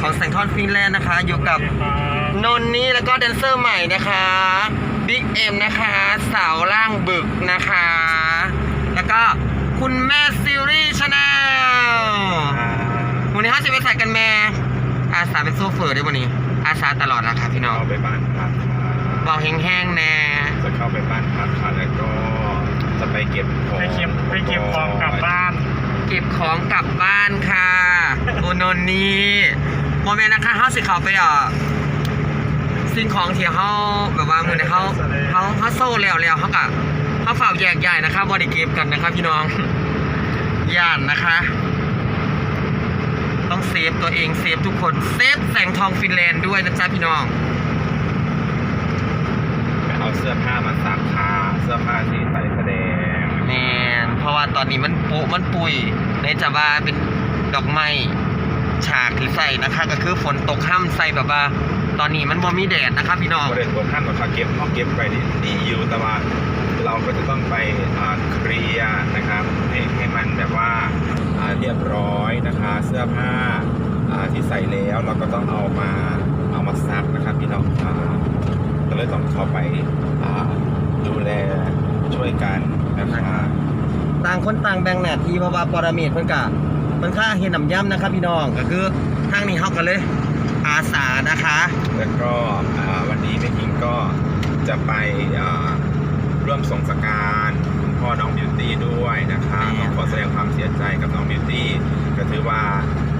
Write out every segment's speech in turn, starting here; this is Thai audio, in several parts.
ของแสงทอนฟินแลนด์นะคะ อยู่กับนนนี่แล้วก็แดนเซอร์ใหม่นะคะบิ๊กเอ็มนะคะสาวล่างบึกนะคะ แล้วก็คุณแม่ซิรีชาแนลวันนี้ห้าสิบไปใส่กันแม่อาสาเป็นโซเฟอร์ด้วยวันนี้ อาสาตลอดนะคะพี่น้องเข้าไปบ้านพักค่ะบอกแห้งๆแน่จะเข้าไปบ้านพักค่ะแล้วก็จะไปเก็บของไปเก็บไปเก็บของกลับบ้าน เก็บของกลับบ้านค่ะโอนนนี่ โมเมนต์นะคะเฮาสิเขาไปอะสิ่งของที่เฮาแบบว่ามือในเฮาเฮาเฮาโซ่แล้วแล้วเฮาก็เฮาเฝ้าแยกย้ายนะคะบ่ได้เก็บกันนะคะพี่น้องย่านนะคะ ต้องเซฟตัวเองเซฟทุกคนเซฟแสงทองฟินแลนด์ด้วยนะจ๊ะพี่น้องไปเอาเสื้อผ้ามาซักค่ะเสื้อผ้าที่ใส่แสดงแมนเพราะว่าตอนนี้มันปุมันปุยในจะว่าเป็นดอกไม้ ฉากที่ใส่นะคะ ก็คือฝนตกห้ามใส่แบบว่าตอนนี้มันบ่มีแดดนะคะพี่น้องบริเวณตัวขั้นของเขาเก็บห้องเก็บไปดีดีอยู่แต่ว่าเราก็จะต้องไปอ่าเคลียร์นะครับให้ให้มันแบบว่าอ่าเรียบร้อยนะคะ เสื้อผ้าอ่าที่ใส่แล้วเราก็ต้องเอามาเอามาซักนะครับพี่น้องอ่าก็เลยต้องเข้าไปอ่าดูแลช่วยกันนะคะต่างคนต่างแบ่งหน้าที่เพราะว่าปรเมศเพิ่นกะ มันค่าเฮ็ดน้ำย่ำนะคะพี่น้องก็คือทางนี้เฮากันเลย อาสานะคะ แล้วก็อ่าวันนี้แม่ทิงก็จะไปอ่าร่วมส่งสการคุณพ่อน้องบิวตี้ด้วยนะคะแม่ขอแสดงความเสียใจกับน้องบิวตี้ก็ถือว่า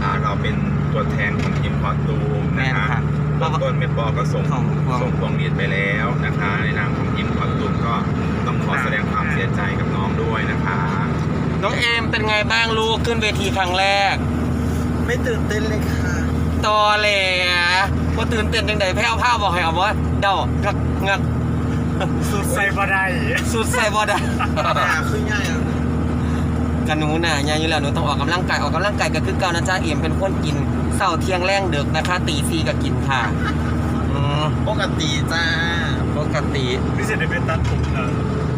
อ่าเราเป็นตัวแทนของทีมคอสตูมแม่นะนคะค่ะเบื้องต้นแม่ปอก็ส่งส่งพวงส่งพวงหรีดไปแล้วนะคะ ในนามของทีมคอสตูมก็ต้องขอแสดงความเสียใจกับน้องด้วยนะคะ น้องเอมเป็นไงบ้างลูกขึ้นเวทีครั้งแรก ไม่ตื่นเต้นเลยค่ะ ตอแหลพอตื่นเต้นจังไดแพ้วผ้าบอกให้เอาว่าเดางักงักสุดใส่บ่ได้สุดใส่บ่ได้หนาขึ้นง่ายอะกันหนูน่ะยายอยู่แล้วหนูต้องออกกำลังกายออกกำลังกายก็คือเก่านะจ๊ะเอี่ยมเป็นคนกินเช้าเที่ยงแรงดึกนะคะ ตีซีก็กินค่ะอืมปกติจ้าปกติพิเศษได้เป็นตัดผมเนอะน้อง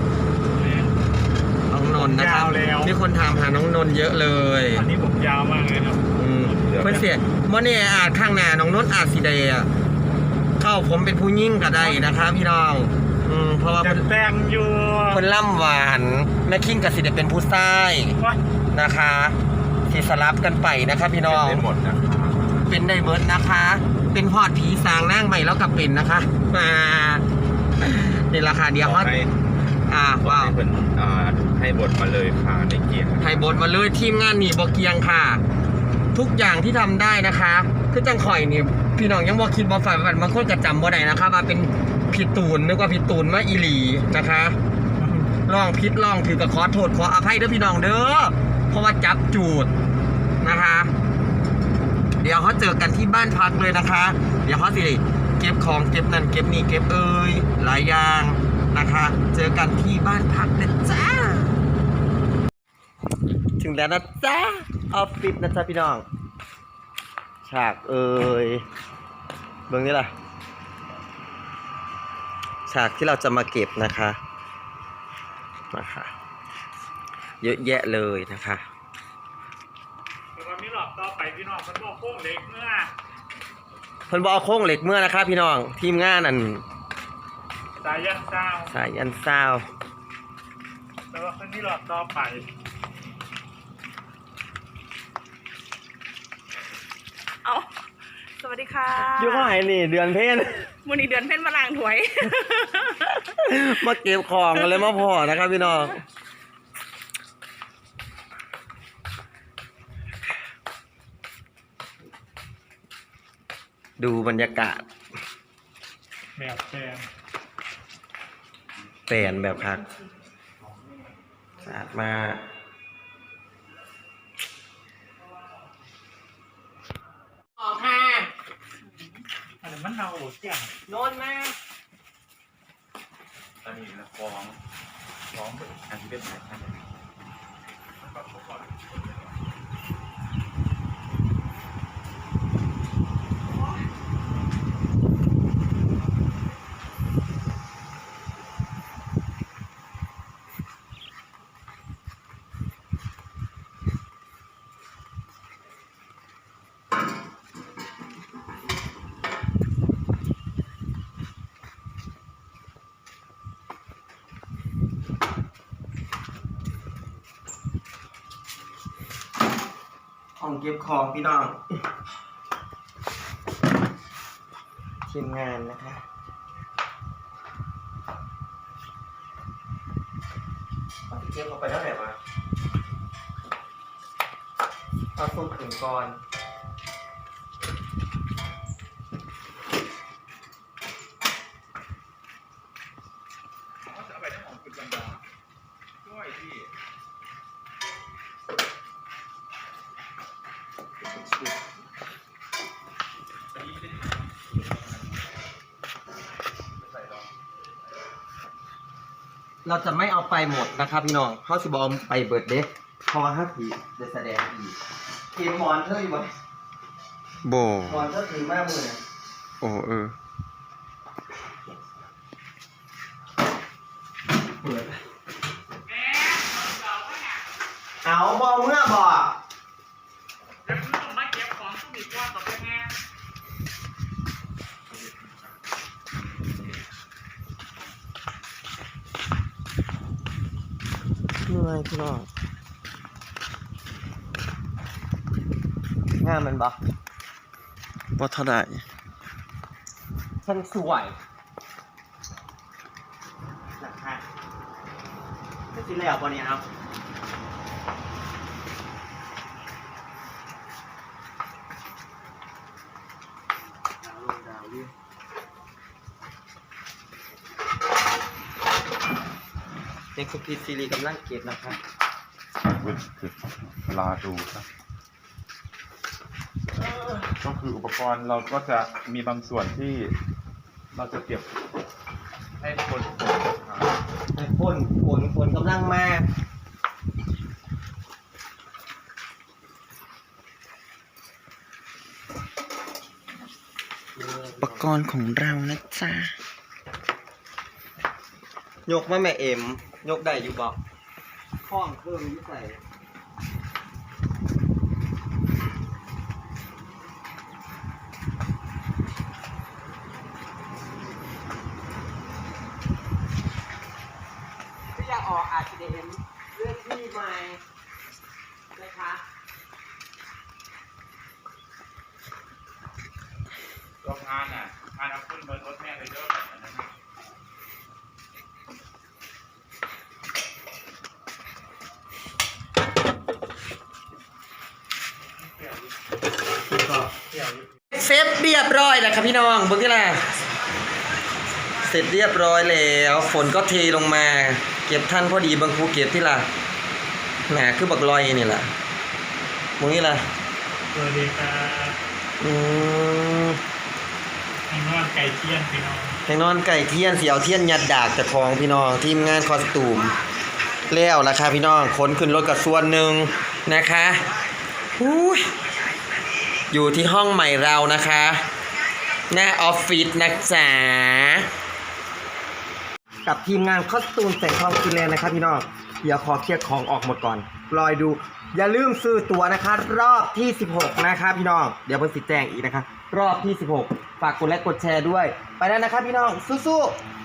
นนท์นะครับยาวแล้ว มีคนถามหาน้องนนท์เยอะเลยอันนี้ผมยาวมากเลยครับอืมเพื่อนเสียมื่อนี่อาจข้างหน้าน้องนนท์อาจสีแดงเข้าผมเป็นผู้ยิ่งก็ได้นะคะพี่น้องอืมเพราะว่าจะเพิ่นแต่งอยู่เพิ่นล่ำหวานแม่คิงกับสิเดเป็นผู้ชายว้านะคะที่สลับกันไปนะคะพี่น้อง ได้หมดนะคะเป็นได้เบิร์ดนะคะ เป็นพอดผีสางนั่งใหม่แล้วกับเป็นนะคะมานี่ราคาเดียวฮอตให้อ่าว่าว้าวให้เป็นอ่า ให้บทมาเลยค่ะในเกียรติไทยบทมาเลยทีมงานหนีบเกียงค่ะ ทุกอย่างที่ทำได้นะคะ คือจังข่อยนี่พี่น้องยังบ่คิดบ่ฝันบางคนก็จำบ่ได้นะคะว่าเป็นพี่ตูนนึกว่าพี่ตูนมาอีหลีนะคะลองพิษลองถือกับขอโทษขออภัยเด้อพี่น้องเด้อเพราะว่าจับจูดนะคะ เดี๋ยวเขาเจอกันที่บ้านพักเลยนะคะ เดี๋ยวเขาสิเก็บของเก็บนั่นเก็บนี่เก็บเอ้ยหลายอย่างนะคะ เจอกันที่บ้านพักนะจ้า ถึงแล้วนะจ๊ะออฟฟิศนะจ๊ะพี่น้อง ฉากเอ่ยเบื้องนี้ล่ะ ฉากที่เราจะมาเก็บนะคะนะคะเยอะแยะเลยนะคะแต่วันนี้หลอกต่อไปพี่น้องมันบอกโค้งเล็กเมื่อเพิ่นบเอกโค้งเหล็กเมื่อนะคะพี่น้องทีมงานนั่นสายยันเศร้าสายยันซาวแต่ว่าคนนี้หลอกต่อไป เอาส วัสดีค่ะอยู่ข้างไหนนี่เดือนเพ่นมูนีเดือนเพ่นมาลางถวย มาเก็บของกันเลยมาพอนะครับพี่น้องดูบรรยากาศ แบบแฟนเปลี่ยนแบบพักสะอาดมาก อันนี้มันเน่าโนนมาอันนี้นะฟ้องฟ้องอันที่เป็นสายพันธุ์ เก็บของพี่น้อง ทีมงานนะคะเก็บเอาไปเท่าไหร่วะเอาส่งถึงก่อนเขาจะเอาไปทั้งของคุณจันดาด้วยที่ เราจะไม่เอาไปหมดนะครับพี่น้องเขาสิบอมไปเบิร์ดเดย์เพราะว่าถ้าผีจะแสดงอีกเกมมอนเธออยู่บ่โบมอนเธอถือมากมือเนี่ยโอ้เออเปิดเอาบอเมื่อบ่แล้ พี่น้องงานมันบ่ว่าเท่าไหร่ฉันสวยหลักฐานไม่สิแล้วบ่เนี่ยเอาดาวลงดาวเยเด็กสปีดซีรีส์กำลังเก็บนะครับรอดูครับก็คืออุปกรณ์เราก็จะมีบางส่วนที่เราจะเก็บให้คนกดนะครับไอ้คนคนคนกำลังมาอุปกรณ์ของเรานะจ๊ะยกมาแม่เอ็ม ยกได้อยู่บอกข้องเครื่องอยุ่ใส่ที่อยากออกอาจจะเห็นเรื่องที่ใหม่นะคะ โรงงานอะงานเอาขึ้นบนรถแม่เลยเด้อแบบนั้นนะ เสร็จเรียบร้อยแล้วครับพี่น้องเบิ่งที่ล่ะเสร็จเรียบร้อยแล้ว ฝนก็เทลงมา เก็บท่านพอดีเบางครูเก็บที่ล่ะแหมคือบักลอยนี่ล่ะมึงนี่ล่ะสวัสดีครับอืมให้นอนไก่เทียนพี่น้องแทงนอนไก่เทียนเสียวเทียนยัดดากจากของพี่น้อง ทีมงานคอสตูมแล้วราคาพี่น้องขนขึ้นรถกับส่วนหนึ่งนะคะอุ้ย อยู่ที่ห้องใหม่เรานะคะ หน้าออฟฟิศนะจ๊ะกับทีมงานคอสตูมแต่งทองฟินแลนด์นะครับพี่น้องเดี๋ยวขอเคลียร์ของออกหมดก่อนรอยดู อย่าลืมซื้อตั๋วนะคะ รอบที่ 16 นะคะพี่น้องเดี๋ยวเพิ่งสิแจ้งอีกนะคะ รอบที่ 16 ฝากกดไลค์กดแชร์ด้วย ไปแล้วนะครับพี่น้องสู้ๆ